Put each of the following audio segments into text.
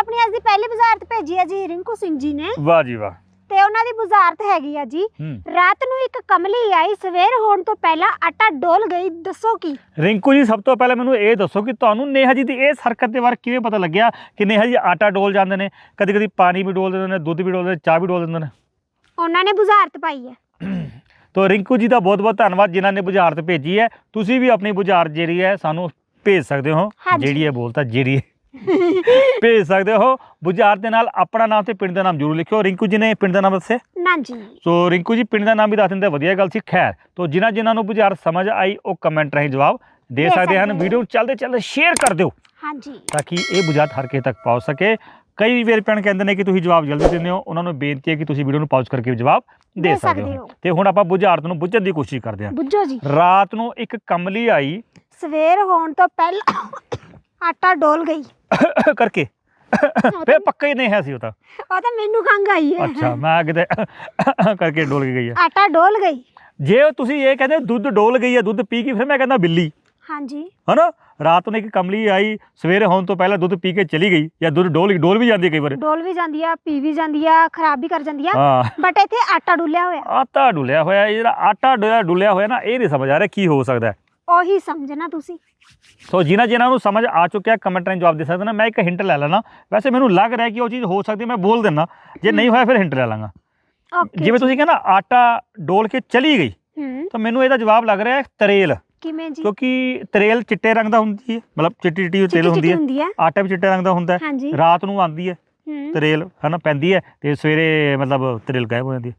ਆਪਣੀ ਅੱਜ ਦੀ ਪਹਿਲੀ ਬੁਝਾਰਤ ਭੇਜੀ ਹੈ ਜੀ ਰਿੰਕੂ ਸਿੰਘ ਜੀ ਨੇ। ਵਾਹ ਜੀ ਵਾਹ। ਤੇ ਉਹਨਾਂ ਦੀ ਬੁਝਾਰਤ ਹੈਗੀ ਆ ਜੀ। ਹੂੰ। ਰਾਤ ਨੂੰ ਇੱਕ ਕਮਲੀ ਆਈ ਸਵੇਰ ਹੋਣ ਤੋਂ ਪਹਿਲਾਂ ਆਟਾ ਡੋਲ ਗਈ ਦੱਸੋ ਕੀ? ਰਿੰਕੂ ਜੀ ਸਭ ਤੋਂ ਪਹਿਲਾਂ ਮੈਨੂੰ ਇਹ ਦੱਸੋ ਕਿ ਤੁਹਾਨੂੰ ਨੇਹਾ ਜੀ ਦੀ ਇਸ ਹਰਕਤ ਦੇ ਬਾਰੇ ਕਿਵੇਂ ਪਤਾ ਲੱਗਿਆ ਕਿ ਨੇਹਾ ਜੀ ਆਟਾ ਡੋਲ ਜਾਂਦੇ ਨੇ? ਕਦੀ ਕਦੀ ਪਾਣੀ ਵੀ ਡੋਲ ਦਿੰਦੇ ਨੇ ਦੁੱਧ ਵੀ ਡੋਲ ਦਿੰਦੇ ਨੇ ਚਾਹ ਵੀ ਡੋਲ ਦਿੰਦੇ ਨੇ? ਉਹਨਾਂ ਨੇ ਬੁਝਾਰਤ ਪਾਈ ਹੈ ਤੋ ਰਿੰਕੂ ਜੀ ਦਾ ਬਹੁਤ ਬਹੁਤ ਧੰਨਵਾਦ ਜਿਨ੍ਹਾਂ ਨੇ ਬੁਝਾਰਤ ਭੇਜੀ ਹੈ। ਤੁਸੀਂ ਵੀ ਆਪਣੀ ਬੁਝਾਰਤ ਜਿਹੜੀ ਹੈ ਸਾਨੂੰ ਭੇਜ ਸਕਦੇ ਹੋ। ਹਾਂਜੀ। ਜਿਹੜੀ ਹੈ ਬੋਲਤਾ ਜਿਹੜੀ ਹੈ। ਭੇਜ ਸਕਦੇ ਹੋ। ਬੁਝਾਰਤ ਦੇ ਨਾਲ ਆਪਣਾ ਨਾਮ ਤੇ ਪਿੰਡ ਦਾ ਨਾਮ ਜ਼ਰੂਰ ਲਿਖਿਓ। ਰਿੰਕੂ ਜੀ ਨੇ ਪਿੰਡ ਦਾ ਨਾਮ ਦੱਸੇ ਨਾ ਜੀ। ਸੋ ਰਿੰਕੂ ਜੀ ਪਿੰਡ ਦਾ ਨਾਮ ਵੀ ਦੱਸ ਦਿੰਦੇ ਵਧੀਆ ਗੱਲ ਸੀ। ਖੈਰ ਤੋ ਜਿਨ੍ਹਾਂ ਜਿਨ੍ਹਾਂ ਨੂੰ ਬੁਝਾਰਤ ਸਮਝ ਆਈ ਉਹ ਕਮੈਂਟ ਰਾਹੀਂ ਜਵਾਬ ਦੇ ਸਕਦੇ ਹਨ। ਵੀਡੀਓ ਨੂੰ ਚੱਲਦੇ ਚੱਲਦੇ ਸ਼ੇਅਰ ਕਰ ਦਿਓ। ਹਾਂਜੀ ਤਾਂ ਕਿ ਇਹ ਬੁਝਾਰਤ ਹਰ ਕਿਸੇ ਤੱਕ ਪਹੁੰਚ ਸਕੇ। ਕਈ ਵੀਰ ਭੈਣ ਕਹਿੰਦੇ ਨੇ ਕਿ ਤੁਸੀਂ ਜਵਾਬ ਜਲਦੀ ਦਿੰਦੇ ਹੋ। ਉਹਨਾਂ ਨੂੰ ਬੇਨਤੀ ਹੈ ਕਿ ਤੁਸੀਂ ਵੀਡੀਓ ਨੂੰ ਪਾਜ਼ ਕਰਕੇ ਜਵਾਬ ਦੇ ਸਕਦੇ ਹੋ। ਤੇ ਹੁਣ ਆਪਾਂ ਬੁਝਾਰਤ ਨੂੰ ਬੁੱਝਣ ਦੀ ਕੋਸ਼ਿਸ਼ ਕਰਦੇ ਹਾਂ। ਬੁੱਝੋ ਜੀ। ਰਾਤ ਨੂੰ ਇੱਕ ਕਮਲੀ ਆਈ। ਸਵੇਰ ਹੋਣ ਤੋਂ ਪਹਿਲਾਂ ਆਟਾ ਡੋਲ ਗਈ। ਕਰਕੇ। ਫੇ ਪੱਕਾ ਹੀ ਨਹੀਂ ਹੈ ਸੀ ਉਹ ਤਾਂ। ਉਹ ਤਾਂ ਮੈਨੂੰ ਖੰਗ ਆਈ ਹੈ। ਅੱਛਾ ਮੈਂ ਕਿਤੇ ਕਰਕੇ ਡੋਲ ਕੇ ਗਈ ਹੈ। ਆਟਾ ਡੋਲ ਗਈ। ਜੇ ਤੁਸੀਂ ਇਹ ਕਹਿੰਦੇ ਦੁੱਧ ਡੋਲ ਗਈ ਹੈ ਦੁੱਧ ਪੀ ਕੇ ਫਿਰ ਮੈਂ ਕਹਿੰਦਾ ਬਿੱਲੀ। ਹਾਂਜੀ। ਹਨਾ? ਰਾਤ ਨੂੰ ਇੱਕ ਕਮਲੀ ਆਈ ਸਵੇਰੇ ਹੋਣ ਤੋਂ ਪਹਿਲਾਂ ਦੁੱਧ ਪੀ ਕੇ ਚਲੀ ਗਈ ਜਾਂ ਦੁੱਧ ਡੋਲ ਡੋਲ ਵੀ ਜਾਂਦੀ ਹੈ ਕਈ ਵਾਰ। ਡੋਲ ਵੀ ਜਾਂਦੀ ਆ ਪੀ ਵੀ ਜਾਂਦੀ ਆ ਖਰਾਬ ਵੀ ਕਰ ਜਾਂਦੀ ਆ ਬਟ ਇੱਥੇ ਆਟਾ ਡੁੱਲਿਆ ਹੋਇਆ। ਆਟਾ ਡੁੱਲਿਆ ਹੋਇਆ ਇਹ ਜਿਹੜਾ ਆਟਾ ਡੁੱਲਿਆ ਹੋਇਆ ਨਾ ਇਹ ਨਹੀਂ ਸਮਝ ਆ ਰਿਹਾ ਕੀ ਹੋ ਸਕਦਾ। ਉਹੀ ਸਮਝਣਾ ਤੁਸੀਂ। ਸੋ ਜਿਨ੍ਹਾਂ ਜਿਨ੍ਹਾਂ ਨੂੰ ਸਮਝ ਆ ਚੁੱਕਿਆ ਕਮੈਂਟ ਰਾਹੀਂ ਜਵਾਬ ਦੇ ਸਕਦੇ ਨਾ ਮੈਂ ਇੱਕ ਹਿੰਟ ਲੈ ਲੈਣਾ ਵੈਸੇ ਮੈਨੂੰ ਲੱਗ ਰਿਹਾ ਕਿ ਉਹ ਚੀਜ਼ ਹੋ ਸਕਦੀ ਮੈਂ ਬੋਲ ਦਿੰਦਾ। ਜੇ ਨਹੀਂ ਹੋਇਆ ਫਿਰ ਹਿੰਟ ਲੈ ਲਾਂਗਾ। ਓਕੇ ਜਿਵੇਂ ਤੁਸੀਂ ਕਹਿੰਦਾ ਆਟਾ ਡੋਲ ਕੇ ਚਲੀ ਗਈ ਤਾਂ ਮੈਨੂੰ ਇਹਦਾ ਜਵਾਬ ਲੱਗ ਰਿਹਾ ਹੈ ਤਰੇਲ। ਕਿਵੇਂ ਜੀ? ਕਿਉਂਕਿ ਤਰੇਲ ਚਿੱਟੇ ਰੰਗ ਦਾ ਹੁੰਦੀ ਹੈ ਮਤਲਬ ਚਿੱਟੀ ਚਿੱਟੀ ਤੇਲ ਹੁੰਦੀ ਹੈ। ਆਟਾ ਵੀ ਚਿੱਟੇ ਰੰਗ ਦਾ ਹੁੰਦਾ ਹੈ। ਰਾਤ ਨੂੰ ਆਉਂਦੀ ਹੈ ਤਰੇਲ ਹਨਾ ਪੈਂਦੀ ਹੈ ਤੇ ਸਵੇਰੇ ਮਤਲਬ ਤਰੇਲ ਗਾਇਬ ਹੋ ਜਾਂਦੀ ਹੈ।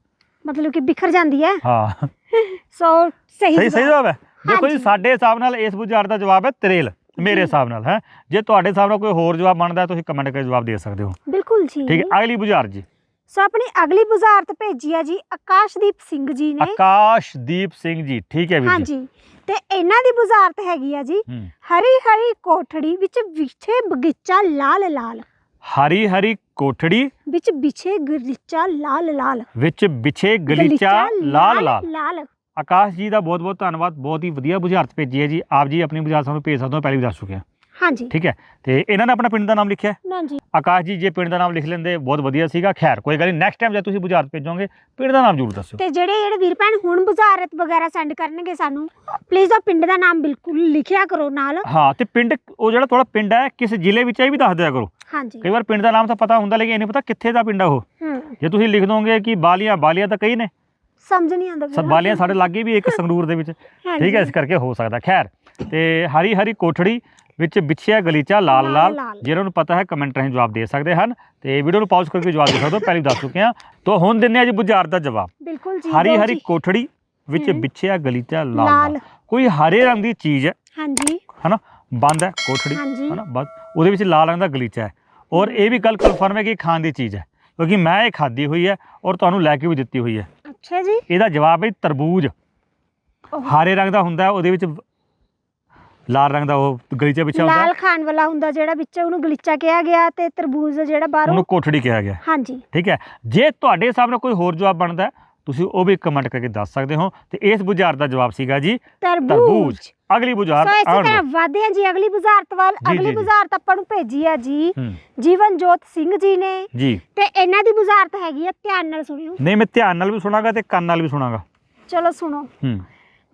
ਮਤਲਬ ਕਿ ਬਿਖਰ ਜਾਂਦੀ ਹੈ। ਹਾਂ। ਸੋ ਸਹੀ ਸਹੀ ਜਵਾਬ ਹੈ? ਦੇਖੋ ਜੀ। ਸਾਡੇ ਹਿਸਾਬ ਨਾਲ ਇਸ ਬੁਝਾਰਤ ਦਾ ਜਵਾਬ ਹੈ ਤਰੇਲ ਮੇਰੇ। ਹਿਸਾਬ ਨਾਲ ਹੈ। ਜੇ ਤੁਹਾਡੇ ਹਿਸਾਬ ਨਾਲ ਕੋਈ ਹੋਰ ਜਵਾਬ ਬਣਦਾ ਤੁਸੀਂ ਕਮੈਂਟ ਕਰਕੇ ਜਵਾਬ ਦੇ ਸਕਦੇ ਹੋ। ਬਿਲਕੁਲ ਜੀ। ਠੀਕ ਹੈ ਅਗਲੀ ਬੁਝਾਰਤ ਜੀ। ਸੋ ਆਪਣੀ ਅਗਲੀ ਬੁਝਾਰਤ ਭੇਜੀ ਆ ਜੀ ਆਕਾਸ਼ਦੀਪ ਸਿੰਘ ਜੀ ਨੇ। ਆਕਾਸ਼ਦੀਪ ਸਿੰਘ ਜੀ ਠੀਕ ਹੈ ਵੀਰ ਜੀ। ਹਾਂਜੀ ਤੇ ਇਹਨਾਂ ਦੀ ਬੁਝਾਰਤ ਹੈਗੀ ਆ ਜੀ। ਹਰੀ ਹਰੀ ਕੋਠੜੀ ਵਿੱਚ ਵਿਛੇ ਬਗੀਚਾ ਲਾਲ ਲਾਲ ਹਰੀ ਹਰੀ ਕੋਠੜੀ ਵਿੱਚ ਵਿਛੇ ਗਲੀਚਾ ਲਾਲ ਲਾਲ ਵਿੱਚ ਵਿਛੇ ਗਲੀਚਾ ਲਾਲ ਲਾਲ ਲਾਲ ਆਕਾਸ਼ ਜੀ ਦਾ ਬਹੁਤ ਬਹੁਤ ਧੰਨਵਾਦ ਬਹੁਤ ਹੀ ਵਧੀਆ ਬੁਝਾਰਤ ਭੇਜੀ ਹੈ ਜੀ। ਆਪ ਜੀ ਆਪਣੀ ਬੁਝਾਰਤ ਸਾਨੂੰ ਭੇਜ ਸਕਦੇ ਹੋ ਪਹਿਲੇ ਵੀ ਦੱਸ ਚੁੱਕੇ ਹਾਂ। ਹਾਂਜੀ। ਠੀਕ ਹੈ ਤੇ ਇਹਨਾਂ ਨੇ ਆਪਣਾ ਪਿੰਡ ਦਾ ਨਾਮ ਲਿਖਿਆ ਹੈ। ਨਾ ਜੀ। ਆਕਾਸ਼ ਜੀ ਜੇ ਪਿੰਡ ਦਾ ਨਾਮ ਲਿਖ ਲੈਂਦੇ ਬਹੁਤ ਵਧੀਆ ਸੀਗਾ। ਖੈਰ ਕੋਈ ਗੱਲ ਨਹੀਂ ਨੈਕਸਟ ਟਾਈਮ ਜਦ ਤੁਸੀਂ ਬੁਝਾਰਤ ਭੇਜੋਗੇ ਪਿੰਡ ਦਾ ਨਾਮ ਜ਼ਰੂਰ ਦੱਸਿਓ। ਤੇ ਜਿਹੜੇ ਜਿਹੜੇ ਵੀਰ ਭੈਣ ਹੁਣ ਬੁਝਾਰਤ ਵਗੈਰਾ ਸੈਂਡ ਕਰਨਗੇ ਸਾਨੂੰ ਪਲੀਜ਼ ਉਹ ਪਿੰਡ ਦਾ ਨਾਮ ਬਿਲਕੁਲ ਲਿਖਿਆ ਕਰੋ ਨਾਲ। ਹਾਂ ਤੇ ਪਿੰਡ ਉਹ ਜਿਹੜਾ ਤੁਹਾਡਾ ਪਿੰਡ ਹੈ ਕਿਸ ਜ਼ਿਲ੍ਹੇ ਵਿੱਚ ਹੈ ਇਹ ਵੀ ਦੱਸ ਦਿਆ ਕਰੋ। ਹਾਂਜੀ। ਕਈ ਵਾਰ ਪਿੰਡ ਦਾ ਨਾਮ ਤਾਂ ਪਤਾ ਹੁੰਦਾ ਲੇਕਿਨ ਇਹ ਨਹੀਂ ਪਤਾ ਕਿੱਥੇ ਦਾ ਪਿੰਡ ਆ ਉਹ। ਹੂੰ। ਜੇ ਤੁਸੀਂ ਲਿਖ ਦੋਗੇ ਕਿ ਬਾਲੀਆਂ ਬਾਲੀਆਂ ਤਾਂ ਕਈ ਨੇ। ਸਮਝ ਨਹੀਂ ਆਉਂਦਾ ਸਭ ਬਾਲੀਆਂ ਸਾਡੇ ਲਾਗੇ ਵੀ ਇੱਕ ਸੰਗਰੂਰ ਦੇ ਵਿੱਚ। ਠੀਕ ਹੈ ਇਸ ਕਰਕੇ ਹੋ ਸਕਦਾ। ਖੈਰ ਤੇ ਹਰੀ ਹਰੀ ਕੋਠੜੀ ਵਿੱਚ ਵਿਛਿਆ ਗਲੀਚਾ ਲਾਲ ਲਾਲ। ਜਿਹਨਾਂ ਨੂੰ ਪਤਾ ਹੈ ਕਮੈਂਟ ਰਾਹੀਂ ਜਵਾਬ ਦੇ ਸਕਦੇ ਹਨ। ਤੇ ਵੀਡੀਓ ਨੂੰ ਪਾਜ਼ ਕਰਕੇ ਜਵਾਬ ਦੇ ਸਕਦੇ ਹੋ ਪਹਿਲੇ ਦੱਸ ਚੁੱਕੇ ਹਾਂ। ਤੋਂ ਹੁਣ ਦਿੰਨੇ ਆ ਜੀ ਬੁਝਾਰਤ ਦਾ ਜਵਾਬ। ਬਿਲਕੁਲ ਜੀ ਹਰੀ ਹਰੀ। ਕੋਠੜੀ ਵਿੱਚ। ਵਿਛਿਆ ਗਲੀਚਾ ਲਾਲ ਲਾਲ। ਕੋਈ ਹਰੇ ਰੰਗ ਦੀ ਚੀਜ਼ ਹੈ। ਹਾਂਜੀ। ਹਨਾ ਬੰਦ ਹੈ ਕੋਠੜੀ। ਹਨਾ ਬਸ। ਉਹਦੇ ਵਿੱਚ ਲਾਲ ਰੰਗ ਦਾ ਗਲੀਚਾ ਹੈ। ਔਰ ਇਹ ਵੀ ਗੱਲ ਕਨਫਰਮ ਹੈ ਕਿ ਖਾਣ ਦੀ ਚੀਜ਼ ਹੈ। ਕਿਉਂਕਿ ਮੈਂ ਇਹ ਖਾਧੀ ਹੋਈ ਹੈ ਔਰ ਤੁਹਾਨੂੰ ਲੈ ਕੇ ਵੀ ਦਿੱਤੀ ਹੋਈ ਹੈ। ਅੱਛਾ ਜੀ? ਇਹਦਾ ਜਵਾਬ ਹੈ ਤਰਬੂਜ। ਹਰੇ ਰੰਗ ਦਾ ਹੁੰਦਾ ਉਹਦੇ ਵਿੱਚ ਲਾਲ ਰੰਗ ਦਾ ਉਹ ਗਲੀਚਾ ਵਿਛਿਆ ਹੁੰਦਾ ਲਾਲ ਖਾਣ ਵਾਲਾ ਹੁੰਦਾ ਜਿਹੜਾ ਵਿੱਚ ਉਹਨੂੰ ਗਲੀਚਾ ਕਿਹਾ ਗਿਆ ਤੇ ਤਰਬੂਜ ਜਿਹੜਾ ਬਾਹਰੋਂ ਉਹਨੂੰ ਕੋਠੜੀ ਕਿਹਾ ਗਿਆ। ਹਾਂਜੀ। ਠੀਕ ਹੈ। ਜੇ ਤੁਹਾਡੇ ਹਿਸਾਬ ਨਾਲ ਕੋਈ ਹੋਰ ਜਵਾਬ ਬਣਦਾ ਤੁਸੀਂ ਉਹ ਵੀ ਕਮੈਂਟ ਕਰਕੇ ਦੱਸ ਸਕਦੇ ਹੋ ਤੇ ਇਸ ਬੁਝਾਰਤ ਦਾ ਜਵਾਬ ਸੀਗਾ ਜੀ ਤਰਬੂਜ। ਅਗਲੀ ਸੋ ਬੁਝਾਰਤ ਇਸੇ ਆਉਣ ਤਰ੍ਹਾਂ ਹਾਂ ਜੀ ਅਗਲੀ ਬੁਝਾਰਤ ਵੱਲ। ਅਗਲੀ। ਬੁਝਾਰਤ ਆਪਾਂ ਨੂੰ ਭੇਜੀ ਆ ਜੀ। ਜੀਵਨ ਜੋਤ ਸਿੰਘ ਜੀ ਨੇ। ਜੀ। ਤੇ ਇਹਨਾਂ ਦੀ ਬੁਝਾਰਤ ਹੈਗੀ ਆ ਧਿਆਨ ਨਾਲ ਸੁਣਿਓ। ਨਹੀਂ ਮੈਂ ਧਿਆਨ ਨਾਲ ਵੀ ਸੁਣਾਗਾ ਤੇ ਕੰਨ ਨਾਲ ਵੀ ਸੁਣਾਗਾ। ਚਲੋ ਸੁਣੋ। ਹੂੰ।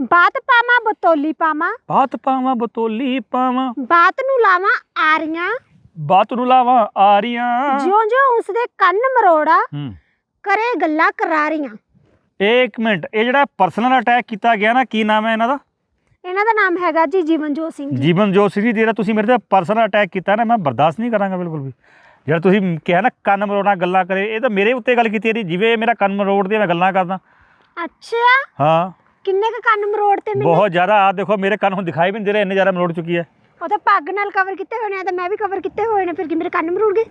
ਬਾਤ ਪਾਵਾਂ ਬਤੌਲੀ ਪਾਵਾਂ। ਬਾਤ ਪਾਵਾਂ ਬਤੋਲੀ ਪਾਵਾਂ। ਬਾਤ ਨੂੰ ਲਾਵਾਂ ਆਰੀਆਂ। ਬਾਤ ਨੂੰ ਲਾਵਾਂ ਆਰੀਆਂ। ਜਿਉਂ ਜਿਉਂ ਉਸਦੇ ਕੰਨ ਮਰੋੜਾ ਹੂੰ। ਕਰੇ ਗੱਲਾਂ ਕਰਾਰੀਆਂ। ਇੱਕ ਮਿੰਟ ਇਹ ਜਿਹੜਾ ਪਰਸਨਲ ਅਟੈਕ ਕੀਤਾ ਗਿਆ ਨਾ ਕੀ ਨਾਮ ਹੈ ਇਹਨਾਂ ਦਾ? ਇਹਨਾਂ ਦਾ ਨਾਮ ਹੈਗਾ ਜੀ ਜੀਵਨਜੋਤ ਸਿੰਘ ਜੀ। ਜੀਵਨ ਜੋਤ ਸਿੰਘ ਜੀ ਜਿਹੜਾ ਤੁਸੀਂ ਮੇਰੇ ਤੇ ਪਰਸਨਲ ਅਟੈਕ ਕੀਤਾ ਨਾ ਮੈਂ ਬਰਦਾਸ਼ਤ ਨਹੀਂ ਕਰਾਂਗਾ ਬਿਲਕੁਲ ਵੀ। ਜਿਹੜਾ ਤੁਸੀਂ ਕਿਹਾ ਨਾ ਕੰਨ ਮਰੋੜਨਾ ਗੱਲਾਂ ਕਰੇ ਇਹ ਤਾਂ ਮੇਰੇ ਉੱਤੇ ਗੱਲ ਕੀਤੀ ਹੈ ਜਿਵੇਂ ਮੇਰਾ ਕੰਨ ਮਰੋੜਦੇ ਆ, ਮੈਂ ਗੱਲਾਂ ਕਰਦਾ। ਅੱਛਾ। ਹਾਂ। ਕਿੰਨੇ ਕ ਕੰਨ ਮਰੋੜ ਤੇ ਮੈਨੂੰ? ਬਹੁਤ ਜ਼ਿਆਦਾ ਆ ਦੇਖੋ ਮੇਰੇ ਕੰਨ ਹੁਣ ਦਿਖਾਈ ਵੀ ਨਹੀਂ ਦੇ ਰਹੇ ਇੰਨੇ ਜ਼ਿਆਦਾ ਮਰੋੜ ਚੁੱਕੀ ਹੈ। ਉਹ ਤਾਂ ਪੱਗ ਨਾਲ ਕਵਰ ਕੀਤੇ ਹੋਏ ਨੇ ਤਾਂ ਮੈਂ ਵੀ ਕਵਰ ਕੀਤੇ ਹੋਏ ਨੇ ਫਿਰ ਕਿ ਮੇਰੇ ਕੰਨ ਮਰੋੜ ਗਏ?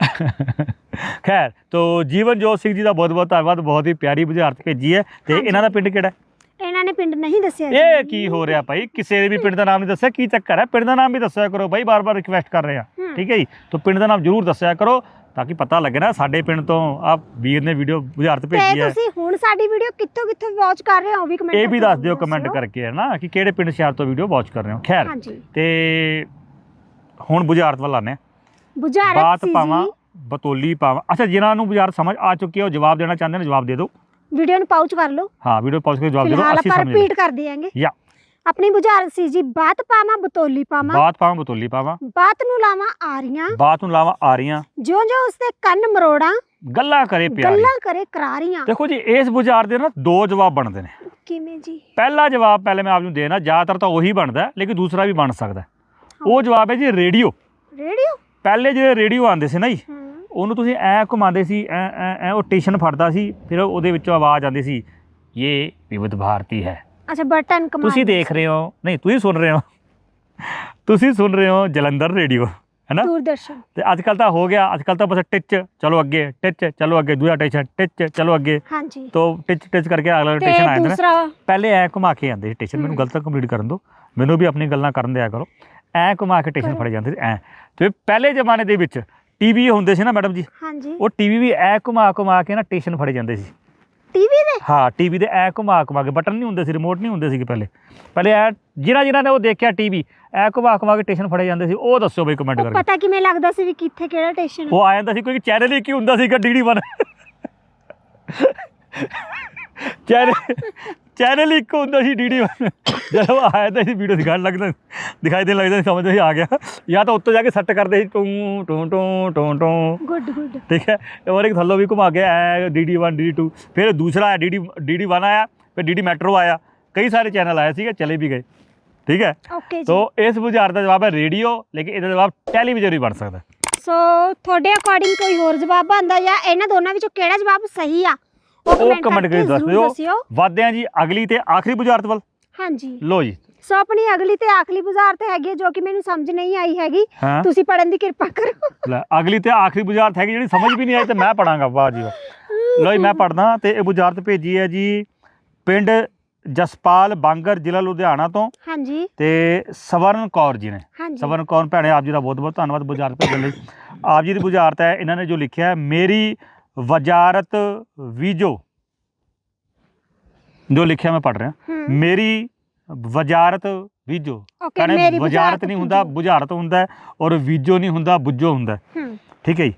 ਖੈਰ ਤੋ ਜੀਵਨ ਜੋਤ ਸਿੰਘ ਜੀ ਦਾ ਬਹੁਤ ਬਹੁਤ ਧੰਨਵਾਦ ਬਹੁਤ ਹੀ ਪਿਆਰੀ ਬੁਝਾਰਤ ਭੇਜੀ ਹੈ। ਤੇ। ਇਹਨਾਂ ਦਾ ਪਿੰਡ ਕਿਹੜਾ ਹੈ? ਇਹਨਾਂ ਨੇ ਪਿੰਡ ਨਹੀਂ ਦੱਸਿਆ ਜੀ। ਇਹ ਕੀ ਹੋ ਰਿਹਾ ਭਾਈ? ਕਿਸੇ ਨੇ ਵੀ ਪਿੰਡ ਦਾ ਨਾਮ ਨਹੀਂ ਦੱਸਿਆ ਕੀ ਚੱਕਰ ਹੈ? ਪਿੰਡ ਦਾ ਨਾਮ ਵੀ ਦੱਸਿਆ ਕਰੋ ਭਾਈ ਬਾਰ-ਬਾਰ ਰਿਕਵੈਸਟ ਕਰ ਰਹੇ ਆ ਹੂੰ। ਠੀਕ ਹੈ ਜੀ? ਤੋ ਪਿੰਡ ਦਾ ਨਾਮ ਜ਼ਰੂਰ ਦੱਸਿਆ ਕਰੋ ਤਾਂ ਕਿ ਪਤਾ ਲੱਗੇ ਨਾ ਸਾਡੇ ਪਿੰਡ ਤੋਂ ਆ ਵੀਰ ਨੇ ਵੀਡੀਓ ਬੁਝਾਰਤ ਤੇ ਭੇਜੀ ਹੈ। ਤੁਸੀਂ ਹੁਣ ਸਾਡੀ ਵੀਡੀਓ ਕਿੱਥੋਂ ਕਿੱਥੋਂ ਵਾਚ ਕਰ ਰਹੇ ਹੋ? ਉਹ ਵੀ ਕਮੈਂਟ ਇਹ ਵੀ ਦੱਸ ਦਿਓ ਕਮੈਂਟ ਕਰਕੇ ਹੈ ਨਾ ਕਿ ਕਿਹੜੇ ਪਿੰਡ ਸ਼ਹਿਰ ਤੋਂ ਵੀਡੀਓ ਵਾਚ ਕਰ ਰਹੇ ਹੋ? ਖੈਰ ਹਾਂਜੀ। ਤੇ ਹੁਣ ਬੁਝਾਰਤ ਵੱਲ ਆਨੇ ਬੁਝਾਰਤ ਬਾਤ ਸੀ ਪਾਵਾਂ ਜੀ। ਬਤੋਲੀ ਪਾਵਾਂ ਅੱਛਾ ਜਿਨ੍ਹਾਂ ਨੂੰ ਬਾਜ਼ਾਰ ਸਮਝ ਆ ਚੁੱਕੀ ਹੈ ਉਹ ਜਵਾਬ ਦੇਣਾ ਚਾਹੁੰਦੇ ਨੇ ਜਵਾਬ ਦੇ ਦਿਓ। ਵੀਡੀਓ ਨੂੰ ਪਾਉਚ ਕਰ ਲਓ। ਹਾਂ ਵੀਡੀਓ ਪੌਜ਼ ਕੇ ਜਵਾਬ ਦੇ ਦਿਓ ਫਿਲਹਾਲ ਅਸੀਂ ਆਪਾਂ ਸਮਝ ਰਿਪੀਟ ਕਰ ਦਿਆਂਗੇ ਯਾ। ਆਪਣੀ ਬੁਝਾਰਤ ਸੀ ਜੀ ਬਾਤ ਪਾਵਾਂ ਬਤੋਲੀ ਪਾਵਾਂ? ਬਾਤ ਪਾਵਾਂ ਬਤੋਲੀ ਪਾਵਾਂ। ਬਾਤ ਨੂੰ ਲਾਵਾਂ ਆ ਰਹੀਆਂ ਬਾਤ ਨੂੰ ਲਾਵਾਂ ਆ ਰਹੀਆਂ ਜਿਉਂ ਜਿਉਂ ਉਸਦੇ ਕੰਨ ਮਰੋੜਾਂ ਗੱਲਾਂ ਕਰੇ ਪਿਆਰੀ ਗੱਲਾਂ ਕਰੇ ਕਰਾਰੀਆਂ। ਦੇਖੋ ਜੀ ਇਸ ਬੁਝਾਰ ਦੇ ਨਾ ਦੋ ਜਵਾਬ ਬਣਦੇ ਨੇ। ਕਿਵੇਂ ਜੀ? ਪਹਿਲਾ ਜਵਾਬ ਪਹਿਲੇ ਮੈਂ ਆਪ ਨੂੰ ਦੇਣਾ ਜ਼ਿਆਦਾਤਰ ਤਾਂ ਉਹੀ ਬਣਦਾ ਹੈ, ਲੇਕਿਨ ਦੂਸਰਾ ਵੀ ਬਣ ਸਕਦਾ ਹੈ। ਉਹ ਜਵਾਬ ਹੈ ਜੀ ਰੇਡੀਓ। ਰੇਡੀਓ? ਪਹਿਲੇ ਜਿਹੜੇ ਰੇਡੀਓ ਆਉਂਦੇ ਸੀ ਨਾ ਜੀ ਹੂੰ। ਉਹਨੂੰ ਤੁਸੀਂ ਐ ਘੁਮਾਉਂਦੇ ਸੀ ਐ ਐ ਐ ਉਹ ਟੇਸ਼ਨ ਫੜਦਾ ਸੀ ਫਿਰ ਉਹਦੇ ਵਿੱਚੋਂ ਆਵਾਜ਼ ਆਉਂਦੀ ਸੀ ਇਹ ਵਿਵਧ ਭਾਰਤੀ ਹੈ। ਅੱਛਾ ਬਟਨ ਕਮਾਲ ਤੁਸੀਂ ਦੇਖ ਰਹੇ ਹੋ ਨਹੀਂ ਤੁਸੀਂ ਸੁਣ ਰਹੇ ਹੋ। ਤੁਸੀਂ ਸੁਣ ਰਹੇ ਹੋ ਜਲੰਧਰ ਰੇਡੀਓ ਹੈ ਨਾ ਦੂਰਦਰਸ਼ਨ। ਤੇ ਅੱਜ ਕੱਲ ਤਾਂ ਹੋ ਗਿਆ ਅੱਜ ਕੱਲ ਤਾਂ ਬਸ ਟਿਚ ਚਲੋ ਅੱਗੇ ਟਿਚ ਚਲੋ ਅੱਗੇ ਦੂਜਾ ਟੇਸ਼ਨ ਟਿਚ ਚਲੋ ਅੱਗੇ। ਹਾਂਜੀ। ਤੋਂ ਟਿਚ ਟਿਚ ਕਰਕੇ ਅਗਲਾ ਟੇਸ਼ਨ ਆ ਜਾਂਦਾ ਨਾ। ਪਹਿਲੇ ਐ ਘੁਮਾ ਕੇ ਆਉਂਦੇ ਸੀ ਟੇਸ਼ਨ ਮੈਨੂੰ। ਗਲਤ ਕੰਪਲੀਟ ਕਰਨ ਦਿਓ। ਮੈਨੂੰ ਵੀ ਆਪਣੀ ਗੱਲਾਂ ਕਰਨ ਦਿਆ ਕਰੋ। ਐ ਘੁਮਾ ਕੇ ਟੇਸ਼ਨ। ਫੜੇ ਜਾਂਦੇ ਸੀ ਐ। ਤੇ ਪਹਿਲੇ ਜ਼ਮਾਨੇ ਦੇ ਵਿੱਚ ਟੀਵੀ ਹੁੰਦੇ ਸੀ ਨਾ ਮੈਡਮ ਜੀ ਹਾਂਜੀ। ਉਹ ਟੀਵੀ ਵੀ ਐ ਘੁਮਾ ਘੁਮਾ ਕੇ ਨਾ ਟੇਸ਼ਨ ਫੜੇ ਜਾਂਦੇ ਸੀ। ਟੀਵੀ ਦੇ? ਹਾਂ ਟੀਵੀ ਦੇ ਐ ਘੁਮਾ ਘੁਮਾ ਕੇ ਬਟਨ ਨਹੀਂ ਹੁੰਦੇ ਸੀ ਰਿਮੋਟ ਨਹੀਂ ਹੁੰਦੇ ਸੀ ਪਹਿਲੇ। ਪਹਿਲੇ ਐ ਜਿਨ੍ਹਾਂ ਜਿਨ੍ਹਾਂ ਨੇ ਉਹ ਦੇਖਿਆ ਟੀਵੀ ਐ ਘੁਮਾ ਘੁਮਾ ਕੇ ਟੇਸ਼ਨ ਫੜੇ ਜਾਂਦੇ ਸੀ ਉਹ ਦੱਸੋ ਬਈ ਕਮੈਂਟ ਕਰਕੇ। ਪਤਾ ਕਿਵੇਂ ਲੱਗਦਾ ਸੀ ਵੀ ਕਿੱਥੇ ਕਿਹੜਾ ਸਟੇਸ਼ਨ ਉਹ ਆ ਜਾਂਦਾ ਸੀ ਕੋਈ ਚੈਨਲ ਹੀ ਕੀ ਹੁੰਦਾ ਸੀਗਾ ਡੀਡੀ 1 ਚੈਨਲ ਚੈਨਲ ਇੱਕ ਹੁੰਦਾ ਸੀ ਡੀਡੀ 1 ਜਦੋਂ ਆਇਆ ਤਾਂ ਸੀ ਵੀਡੀਓ ਦਿਖਾਣ ਲੱਗਦਾ ਦਿਖਾਈ ਦੇਣ ਲੱਗਦਾ ਸੀ ਸਮਝਦੇ ਸੀ ਆ ਗਿਆ। ਜਾਂ ਤਾਂ ਉੱਤੋਂ ਜਾ ਕੇ ਸੈੱਟ ਕਰਦੇ ਸੀ ਟੂੰ ਟੂੰ ਟੂੰ ਟੂੰ ਟੂੰ। ਗੁੱਡ ਗੁੱਡ ਠੀਕ ਹੈ? ਔਰ ਇੱਕ ਥੱਲੋਂ ਵੀ ਘੁਮਾ ਕੇ ਐ ਡੀਡੀ 1 ਡੀਡੀ 2 ਫਿਰ ਦੂਸਰਾ ਆਇਆ ਡੀਡੀ ਡੀਡੀ 1 ਆਇਆ ਫਿਰ ਡੀਡੀ ਮੈਟਰੋ ਆਇਆ। ਕਈ ਸਾਰੇ ਚੈਨਲ ਆਏ ਸੀਗੇ ਚਲੇ ਵੀ ਗਏ। ਠੀਕ ਹੈ? ਓਕੇ ਜੀ। ਤੋ ਇਸ ਬੁਝਾਰ ਦਾ ਜਵਾਬ ਹੈ ਰੇਡੀਓ ਲੇਕਿਨ ਇਹਦਾ ਜਵਾਬ ਟੈਲੀਵਿਜ਼ਨ ਵੀ ਬਣ ਸਕਦਾ। ਸੋ ਤੁਹਾਡੇ ਅਕੋਰਡਿੰਗ ਕੋਈ ਹੋਰ ਜਵਾਬ ਆਂਦਾ ਜਾਂ ਇਹਨਾਂ ਦੋਨਾਂ ਵਿੱਚੋਂ ਕਿਹੜਾ ਜਵਾਬ ਸਹੀ ਆ? ਉਹ ਕਮੈਂਟ ਕਰਕੇ ਦੱਸ ਦਿਓ। ਦੱਸਿਓ। ਵਾਦਿਆਂ ਜੀ ਅਗਲੀ ਤੇ ਆਖਰੀ ਬੁਝਾਰਤ ਵੱਲ। ਹਾਂਜੀ। ਲੋ ਜੀ। ਸੋ ਆਪਣੀ ਅਗਲੀ ਤੇ ਆਖਰੀ ਬੁਝਾਰਤ ਹੈਗੀ ਜੋ ਕਿ ਮੈਨੂੰ ਸਮਝ ਨਹੀਂ ਆਈ ਹੈਗੀ। ਤੁਸੀਂ ਪੜਨ ਦੀ ਕਿਰਪਾ ਕਰੋ। ਲੈ ਅਗਲੀ ਤੇ ਆਖਰੀ ਬੁਝਾਰਤ ਹੈਗੀ ਜਿਹੜੀ ਸਮਝ ਵੀ ਨਹੀਂ ਆਈ ਤੇ ਮੈਂ ਪੜਾਂਗਾ ਵਾਹ ਜੀ ਵਾਹ। ਲੋ ਜੀ ਮੈਂ ਪੜਦਾ ਤੇ ਇਹ ਬੁਝਾਰਤ ਭੇਜੀ ਹੈ ਜੀ ਪਿੰਡ ਜਸਪਾਲ ਬਾਂਗਰ ਜ਼ਿਲ੍ਹਾ ਲੁਧਿਆਣਾ ਤੋਂ। ਹਾਂਜੀ। ਤੇ ਸਵਰਨ ਕੌਰ ਜੀ ਨੇ। ਸਵਰਨ ਕੌਰ ਭੈਣੇ ਆਪ ਜੀ ਦਾ ਬਹੁਤ ਬਹੁਤ ਧੰਨਵਾਦ ਬੁਝਾਰਤ ਭੇਜਣ ਲਈ। ਆਪ ਜੀ ਦੀ ਬੁਝਾਰਤ ਹੈ ਇਹਨਾਂ ਨੇ ਜੋ ਲਿਖਿਆ ਹੈ ਮੇਰੀ ਵਜ਼ਾਰਤ ਵੀਜੋ। ਜੋ ਲਿਖਿਆ ਮੈਂ ਪੜ ਰਿਹਾ। ਮੇਰੀ ਵਜ਼ਾਰਤ ਵੀਜੋ। ਮੇਰੀ ਵਜ਼ਾਰਤ ਨਹੀਂ ਹੁੰਦਾ ਬੁਝਾਰਤ ਹੁੰਦਾ ਹੈ ਔਰ ਵੀਜੋ ਨਹੀਂ ਹੁੰਦਾ ਬੁੱਝੋ ਹੁੰਦਾ ਹੈ। ਹੂੰ। ਠੀਕ ਹੈ ਜੀ।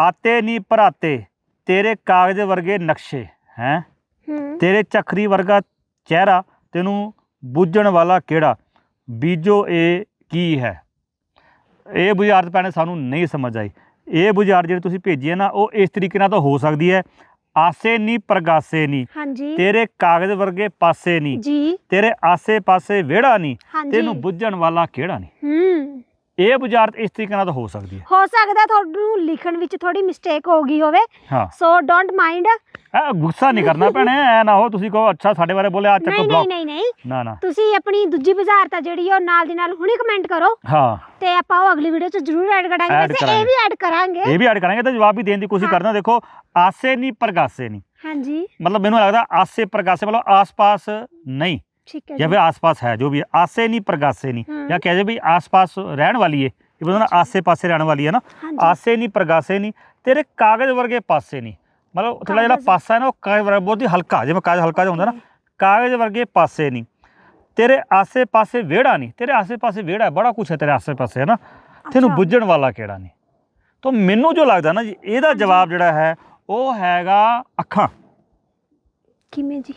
ਆਤੇ ਨਹੀਂ ਭਰਾਤੇ ਤੇਰੇ ਕਾਗਜ਼ ਵਰਗੇ ਨਕਸ਼ੇ ਹੈ? ਹੂੰ। ਤੇਰੇ ਚੱਕਰੀ ਵਰਗਾ ਚਿਹਰਾ ਤੈਨੂੰ ਬੁੱਝਣ ਵਾਲਾ ਕਿਹੜਾ? ਬੀਜੋ ਇਹ ਕੀ ਹੈ? ਇਹ ਬੁਝਾਰਤ ਪੈਣੇ ਸਾਨੂੰ ਨਹੀਂ ਸਮਝ ਆਈ। ਇਹ ਬੁਝਾਰਤ ਜਿਹੜੀ ਤੁਸੀਂ ਭੇਜੀ ਹੈ ਨਾ ਉਹ ਇਸ ਤਰੀਕੇ ਨਾਲ ਤਾਂ ਹੋ ਸਕਦੀ ਹੈ। ਆਸੇ ਨਹੀਂ ਪ੍ਰਗਾਸੇ ਨਹੀਂ ਤੇਰੇ ਕਾਗਜ਼ ਵਰਗੇ ਪਾਸੇ ਨਹੀਂ ਤੇਰੇ ਆਸੇ ਪਾਸੇ ਵਿਹੜਾ ਨਹੀਂ ਤੈਨੂੰ ਬੁੱਝਣ ਵਾਲਾ ਕਿਹੜਾ ਨਹੀਂ ਹੂੰ। ਇਹ ਬੁਝਾਰਤ ਇਸ ਤਰੀਕੇ ਨਾਲ ਤਾਂ ਹੋ ਸਕਦੀ ਹੈ। ਹੋ ਸਕਦਾ ਤੁਹਾਨੂੰ ਲਿਖਣ ਵਿੱਚ ਥੋੜੀ ਮਿਸਟੇਕ ਹੋ ਗਈ ਹੋਵੇ। ਹਾਂ। ਸੋ ਡੋਨਟ ਮਾਈਂਡ ਐ ਗੁੱਸਾ ਨਹੀਂ ਕਰਨਾ ਭੈਣੇ ਐ ਨਾ ਹੋ ਤੁਸੀਂ ਕਹੋ ਅੱਛਾ ਸਾਡੇ ਬਾਰੇ ਬੋਲੇ ਆ ਚੱਕੋ ਬਲੌਗ ਨਹੀਂ ਨਹੀਂ ਨਹੀਂ ਨਾ ਨਾ। ਤੁਸੀਂ ਆਪਣੀ ਦੂਜੀ ਬੁਝਾਰਤ ਆ ਜਿਹੜੀ ਉਹ ਨਾਲ ਦੀ ਨਾਲ ਹੁਣੇ ਕਮੈਂਟ ਕਰੋ। ਹਾਂ। ਤੇ ਆਪਾਂ ਉਹ ਅਗਲੀ ਵੀਡੀਓ 'ਚ ਜ਼ਰੂਰ ਐਡ ਕਰਾਂਗੇ। ਵੈਸੇ ਇਹ ਵੀ ਐਡ ਕਰਾਂਗੇ। ਇਹ ਵੀ ਐਡ ਕਰਾਂਗੇ ਤਾਂ ਜਵਾਬ ਵੀ ਦੇਣ ਦੀ ਕੋਸ਼ਿਸ਼ ਕਰਨਾ ਦੇਖੋ ਆਸੇ ਨਹੀਂ ਪ੍ਰਗਾਸੇ ਨਹੀਂ। ਹਾਂਜੀ। ਮਤਲਬ ਮੈਨੂੰ ਲੱਗਦਾ ਆਸੇ ਪ੍ਰਗਾਸੇ ਮਤਲਬ ਆਸ-ਪਾਸ ਨਹੀਂ। ਠੀਕ ਹੈ या ਜੀ फिर आसपास है जो भी है आसे नहीं प्रगासे नहीं हम्म। या कह दे भी आसपास रहने वाली है ये बोलना आसे पासे रहने वाली है ना ਹਾਂਜੀ आसे नहीं प्रगासे नहीं तेरे कागज वर्गे पासे नहीं मतलब थोड़ा ਜਿਹੜਾ ਕਾਗਜ਼। ਪਾਸਾ ਹੈ ਨਾ ਉਹ ਕਾਗਜ਼ ਵਰਗਾ ਬਹੁਤ ਹੀ ਹਲਕਾ ਜਿਵੇਂ ਕਾਗਜ਼ ਹਲਕਾ ਜਿਹਾ ਹੁੰਦਾ ਨਾ ਕਾਗਜ਼ ਵਰਗੇ ਪਾਸੇ ਨਹੀਂ ਤੇਰੇ ਆਸੇ ਪਾਸੇ ਵਿਹੜਾ ਨਹੀਂ ਤੇਰੇ ਆਸੇ ਪਾਸੇ ਵਿਹੜਾ ਹੈ ਬੜਾ ਕੁਛ ਹੈ ਤੇਰੇ ਆਸੇ ਪਾਸੇ ਹੈ ਨਾ ਤੈਨੂੰ ਅੱਛਾ। ਬੁੱਝਣ ਵਾਲਾ ਕਿਹੜਾ ਨਹੀਂ ਤਾਂ ਮੈਨੂੰ ਜੋ ਲੱਗਦਾ ਨਾ ਜੀ ਇਹਦਾ ਜਵਾਬ ਜਿਹੜਾ ਹੈ ਉਹ ਹੈਗਾ ਅੱਖਾਂ ਕਿਵੇਂ ਜੀ?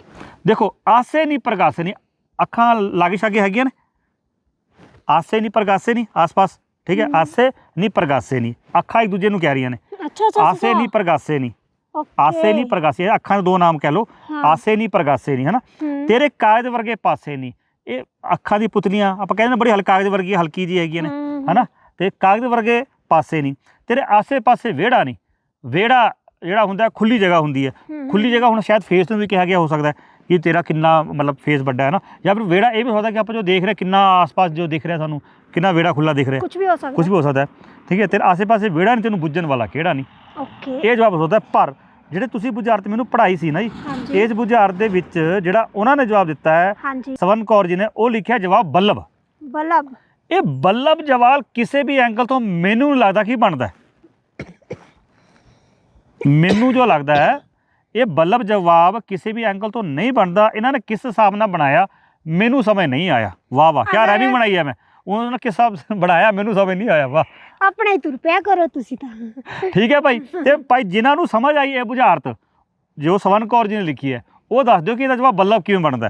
ਦੇਖੋ ਆਸੇ ਨਹੀਂ ਪ੍ਰਗਾਸੇ ਨਹੀਂ ਅੱਖਾਂ ਲਾਗੇ ਛਾਗੇ ਹੈਗੀਆਂ ਨੇ। ਆਸੇ ਨਹੀਂ ਪ੍ਰਗਾਸੇ ਨਹੀਂ ਆਸ-ਪਾਸ ਠੀਕ ਹੈ। ਆਸੇ ਨਹੀਂ ਪ੍ਰਗਾਸੇ ਨਹੀਂ ਅੱਖਾਂ ਇੱਕ ਦੂਜੇ ਨੂੰ ਕਹਿ ਰਹੀਆਂ ਨੇ। ਅੱਛਾ ਅੱਛਾ ਆਸੇ ਨਹੀਂ ਪ੍ਰਗਾਸੇ ਨਹੀਂ ਆਸੇ ਨਹੀਂ ਪ੍ਰਗਾਸੇ ਅੱਖਾਂ ਦੇ ਦੋ ਨਾਮ ਕਹਿ ਹਾਂ। ਆਸੇ ਨਹੀਂ ਪ੍ਰਗਾਸੇ ਨਹੀਂ ਹਨਾ। ਤੇਰੇ ਕਾਗਜ਼ ਵਰਗੇ ਪਾਸੇ ਨਹੀਂ ਇਹ ਅੱਖਾਂ ਦੀ ਪੁਤਲੀਆਂ ਆਪਾਂ ਕਹਿੰਦੇ ਨੇ ਬੜੀ ਹਲਕਾ ਕਾਗਜ਼ ਵਰਗੀ ਹਲਕੀ ਜੀ ਹੈਗੀਆਂ ਨੇ ਹਨਾ? ਤੇ ਕਾਗਜ਼ ਵਰਗੇ ਪਾਸੇ ਨਹੀਂ ਤੇਰੇ ਆਸੇ-ਪਾਸੇ ਵਿਹੜਾ ਨਹੀਂ ਵਿਹੜਾ ਜਿਹੜਾ ਹੁੰਦਾ ਖੁੱਲੀ ਜਗ੍ਹਾ ਹੁੰਦੀ ਹੈ। ਖੁੱਲੀ ਜਗ੍ਹਾ ਹੁਣ ਸ਼ਾਇਦ ਫੇਸ ਨੂੰ ਵੀ ਕਿਹਾ ਗਿਆ ਹੋ ਸਕਦਾ ਕਿ ਤੇਰਾ ਕਿੰਨਾ ਮਤਲਬ ਫੇਸ ਵੱਡਾ ਹੈ ਨਾ। ਜਾਂ ਫਿਰ ਵਿਹੜਾ ਇਹ ਵੀ ਹੋ ਸਕਦਾ ਕਿ ਆਪਾਂ ਜੋ ਦੇਖ ਰਹੇ ਕਿੰਨਾ ਆਸ-ਪਾਸ ਜੋ ਦਿਖ ਰਿਹਾ ਸਾਨੂੰ ਕਿੰਨਾ ਵਿਹੜਾ ਖੁੱਲਾ ਦਿਖ ਰਿਹਾ। ਕੁਝ ਵੀ ਹੋ ਸਕਦਾ ਕੁਝ ਵੀ ਹੋ ਸਕਦਾ ਠੀਕ ਹੈ ਤੇਰੇ ਆਸੇ-ਪਾਸੇ ਵਿਹੜਾ ਨਹੀਂ ਤੈਨੂੰ ਬੁੱਝਣ ਵਾਲਾ ਕਿਹੜਾ ਨਹੀਂ। ਓਕੇ। ਇਹ ਜਵਾਬ ਹੋ ਸਕਦਾ। ਪਰ ਜਿਹੜੇ ਤੁਸੀਂ ਬੁਝਾਰਤ ਮੈਨੂੰ ਪੜ੍ਹਾਈ ਸੀ ਨਾ ਜੀ ਇਸ ਬੁਝਾਰਤ ਦੇ ਵਿੱਚ ਜਿਹੜਾ ਉਹਨਾਂ ਨੇ ਜਵਾਬ ਦਿੱਤਾ ਹੈ ਹਾਂਜੀ। ਸਵਰਨ ਕੌਰ ਜੀ ਨੇ ਉਹ ਲਿਖਿਆ ਜਵਾਬ ਬੱਲਬ। ਬਲਬ। ਇਹ ਬੱਲਬ ਜਵਾਬ ਕਿਸੇ ਵੀ ਐਂਗਲ ਤੋਂ ਮੈਨੂੰ ਲੱਗਦਾ ਕਿ ਬਣਦਾ ਹੈ। ਮੈਨੂੰ ਜੋ ਲੱਗਦਾ ਹੈ ਇਹ ਬੱਲਬ ਜਵਾਬ ਕਿਸੇ ਵੀ ਐਂਗਲ ਤੋਂ ਨਹੀਂ ਬਣਦਾ। ਇਹਨਾਂ ਨੇ ਕਿਸ ਹਿਸਾਬ ਨਾਲ ਬਣਾਇਆ? ਮੈਨੂੰ ਸਮਝ ਨਹੀਂ ਆਇਆ। ਵਾਹ ਵਾਹ ਕੀ ਰੈਵਿੰਗ ਬਣਾਈ ਹੈ ਮੈਂ? ਉਹਨਾਂ ਨੇ ਕਿਸਾ ਬਣਾਇਆ? ਮੈਨੂੰ ਸਮਝ ਨਹੀਂ ਆਇਆ। ਵਾ ਆਪਣੇ ਤੁਰ ਪਿਆ ਕਰੋ ਤੁਸੀਂ ਤਾਂ। ਠੀਕ ਹੈ ਭਾਈ। ਤੇ ਭਾਈ ਜਿਨ੍ਹਾਂ ਨੂੰ ਸਮਝ ਆਈ ਇਹ ਬੁਝਾਰਤ ਜੋ ਸਵਰਨ ਕੌਰ ਜੀ ਨੇ ਲਿਖੀ ਹੈ ਉਹ ਦੱਸ ਦਿਓ ਕਿ ਇਹਦਾ ਜਵਾਬ ਬੱਲਬ ਕਿਵੇਂ ਬਣਦਾ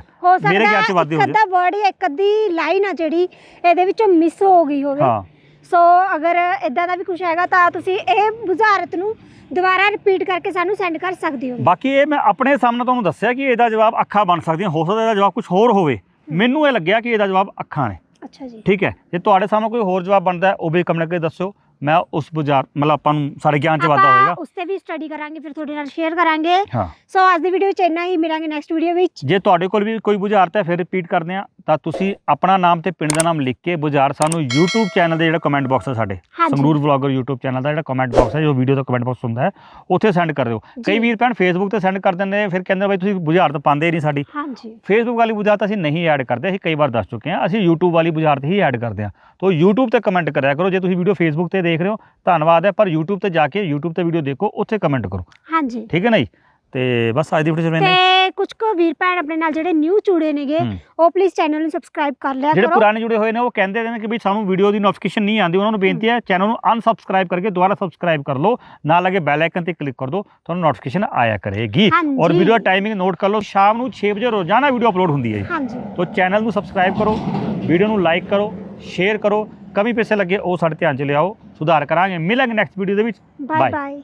ਮੇਰੇ ਖਿਆਲ 'ਚ ਵਾਧੇ ਇੱਕ ਹੋ ਅੱਧਾ ਵਰਡ ਜਾਂ ਇੱਕ ਅੱਧੀ ਲਾਈਨ ਆ ਜਿਹੜੀ ਇਹਦੇ ਵਿੱਚੋਂ ਮਿਸ ਹੋ ਗਈ ਹੋਵੇ। ਹਾਂ। ਸੋ ਅਗਰ ਇਦਾਂ ਦਾ ਵੀ ਕੁਝ ਹੈਗਾ ਤਾਂ ਤੁਸੀਂ ਇਹ ਬੁਝਾਰਤ ਨੂੰ ਦੁਬਾਰਾ ਰਿਪੀਟ ਕਰਕੇ ਸਾਨੂੰ ਸੈਂਡ ਕਰ ਸਕਦੇ ਹੋ। ਬਾਕੀ ਇਹ ਮੈਂ ਆਪਣੇ ਸਾਹਮਣੇ ਤੁਹਾਨੂੰ ਦੱਸਿਆ ਕਿ ਇਹਦਾ ਜਵਾਬ ਅੱਖਾਂ ਬਣ ਸਕਦੀਆਂ ਹੋ ਸਕਦਾ ਇਹਦਾ ਜਵਾਬ ਕੁਝ ਹੋਰ ਹੋਵੇ। ਮੈਨੂੰ ਇਹ ਲੱਗਿਆ ਕਿ ਇਹਦਾ ਜਵਾਬ ਅੱਖਾਂ ਨੇ। ਅੱਛਾ ਜੀ। ਠੀਕ ਹੈ? ਜੇ ਤੁਹਾਡੇ ਸਾਹਮਣੇ ਕੋਈ ਹੋਰ ਜਵਾਬ ਬਣਦਾ ਹੈ ਉਹ ਵੀ ਕਮੈਂਟ ਕਰਕੇ ਦੱਸਿਓ। ਮੈਂ ਉਸ ਬੁਝਾਰ ਮਤਲਬ ਆਪਾਂ ਨੂੰ ਸਾਰੇ ਗਿਆਨ ਚ ਵਾਧਾ ਹੋਏਗਾ। ਉਸ ਤੇ ਵੀ ਸਟੱਡੀ ਕਰਾਂਗੇ ਫਿਰ ਤੁਹਾਡੇ ਨਾਲ ਸ਼ੇਅਰ ਕਰਾਂਗੇ। ਹਾਂ। ਸੋ ਅੱਜ ਦੀ ਵੀਡੀਓ ਚ ਇੰਨਾ ਹੀ। ਮਿਲਾਂਗੇ ਨੈਕਸਟ ਵੀਡੀਓ ਵਿੱਚ। ਜੇ ਤੁਹਾਡੇ ਕੋਲ ਵੀ ਕੋਈ ਬੁਝਾਰਤ ਹੈ ਫਿਰ ਰਿਪੀਟ ਕਰਦੇ ਆ ਤਾਂ ਤੁਸੀਂ ਆਪਣਾ ਨਾਮ ਤੇ ਪਿੰਡ ਦਾ ਨਾਮ ਲਿਖ ਕੇ ਬੁਝਾਰ ਸਾਨੂੰ YouTube ਚੈਨਲ ਦੇ ਜਿਹੜਾ ਕਮੈਂਟ ਬਾਕਸ ਹੈ ਸਾਡੇ ਹਾਂਜੀ। ਸੰਗਰੂਰ ਵਲੌਗਰ YouTube ਚੈਨਲ ਦਾ ਜਿਹੜਾ ਕਮੈਂਟ ਬਾਕਸ ਹੈ ਜੋ ਵੀਡੀਓ ਦਾ ਕਮੈਂਟ ਬਾਕਸ ਹੁੰਦਾ ਹੈ ਉੱਥੇ ਸੈਂਡ ਕਰ ਦਿਓ। ਕਈ। ਵੀਰ ਭੈਣ Facebook ਤੇ ਸੈਂਡ ਕਰ ਦਿੰਦੇ ਨੇ ਫਿਰ ਕਹਿੰਦੇ ਬਾਈ ਤੁਸੀਂ ਬੁਝਾਰਤ ਪਾਉਂਦੇ ਨਹੀਂ ਸਾਡੀ। ਹਾਂਜੀ। ਫੇਸਬੁੱਕ ਵਾਲੀ ਬੁਝਾਰਤ ਅਸੀਂ ਨਹੀਂ ਐਡ ਕਰਦੇ ਅਸੀਂ ਕਈ ਵਾਰ ਦੱਸ ਚੁੱਕੇ ਹਾਂ ਅਸੀਂ YouTube ਵਾਲੀ ਬੁਝਾਰਤ ਹੀ ਐਡ ਕਰਦੇ ਹਾਂ। ਤੋਂ YouTube ਤੇ ਕਮੈਂਟ ਕਰਿਆ ਕਰੋ ਜੇ ਤੁਸੀਂ ਵੀਡੀਓ Facebook ਤੇ ਦੇਖ ਰਹੇ ਹੋ ਧੰਨਵਾਦ ਹੈ ਪਰ YouTube ਤੇ ਜਾ ਕੇ YouTube ਤੇ ਵੀਡੀਓ ਦੇਖੋ ਉੱਥੇ ਕਮੈਂਟ ਕਰੋ। ਹਾਂਜੀ। ਠੀਕ ਹੈ ਨਾ ਜੀ? ਤੇ ਬਸ ਅੱਜ ਦੀ ਵੀਡੀਓ ਚ ਮੈਨੇ ਤੇ ਕੁਝ ਕੁ ਵੀਰ ਭੈਣ ਆਪਣੇ ਨਾਲ ਜਿਹੜੇ ਨਿਊ ਜੁੜੇ ਨੇਗੇ। ਉਹ ਪਲੀਜ਼ ਚੈਨਲ ਨੂੰ ਸਬਸਕ੍ਰਾਈਬ ਕਰ ਲਿਆ ਜਿਹੜੇ ਕਰੋ। ਪੁਰਾਣੇ ਜੁੜੇ ਹੋਏ ਨੇ ਉਹ ਕਹਿੰਦੇ ਨੇ ਕਿ ਵੀ ਸਾਨੂੰ ਵੀਡੀਓ ਦੀ ਨੋਟੀਫਿਕੇਸ਼ਨ ਨਹੀਂ ਆਉਂਦੀ ਉਹਨਾਂ ਨੂੰ ਬੇਨਤੀ ਹੈ ਚੈਨਲ ਨੂੰ ਅਨਸਬਸਕ੍ਰਾਈਬ ਕਰਕੇ ਦੁਬਾਰਾ ਸਬਸਕ੍ਰਾਈਬ ਕਰ ਲਓ। ਨਾਲ ਲੱਗੇ ਬੈਲ ਆਈਕਨ ਤੇ ਕਲਿੱਕ ਕਰ ਦਿਓ ਤੁਹਾਨੂੰ ਨੋਟੀਫਿਕੇਸ਼ਨ ਆਇਆ ਕਰੇਗੀ। ਔਰ ਵੀਡੀਓ ਟਾਈਮਿੰਗ ਨੋਟ ਕਰ ਲਓ ਸ਼ਾਮ ਨੂੰ 6 ਵਜੇ ਰੋਜ਼ਾਨਾ ਵੀਡੀਓ ਅਪਲੋਡ ਹੁੰਦੀ ਹੈ ਹਾਂਜੀ। ਤੋ ਚੈਨਲ ਨੂੰ ਸਬਸਕ੍ਰਾਈਬ ਕਰੋ ਵੀਡੀਓ ਨੂੰ ਲਾਈਕ ਕਰੋ ਸ਼ੇਅਰ ਕਰੋ ਕਮੀ ਪੈਸੇ ਲੱਗੇ ਉਹ ਸਾਡੇ ਧਿਆਨ ਚ ਲਿਆਓ। ਸੁਧਾਰ ਕਰਾਂਗੇ। ਮਿਲਾਂਗੇ ਨੈਕਸਟ ਵੀਡੀਓ ਦੇ ਵਿੱਚ। ਬਾਏ. ਬਾਏ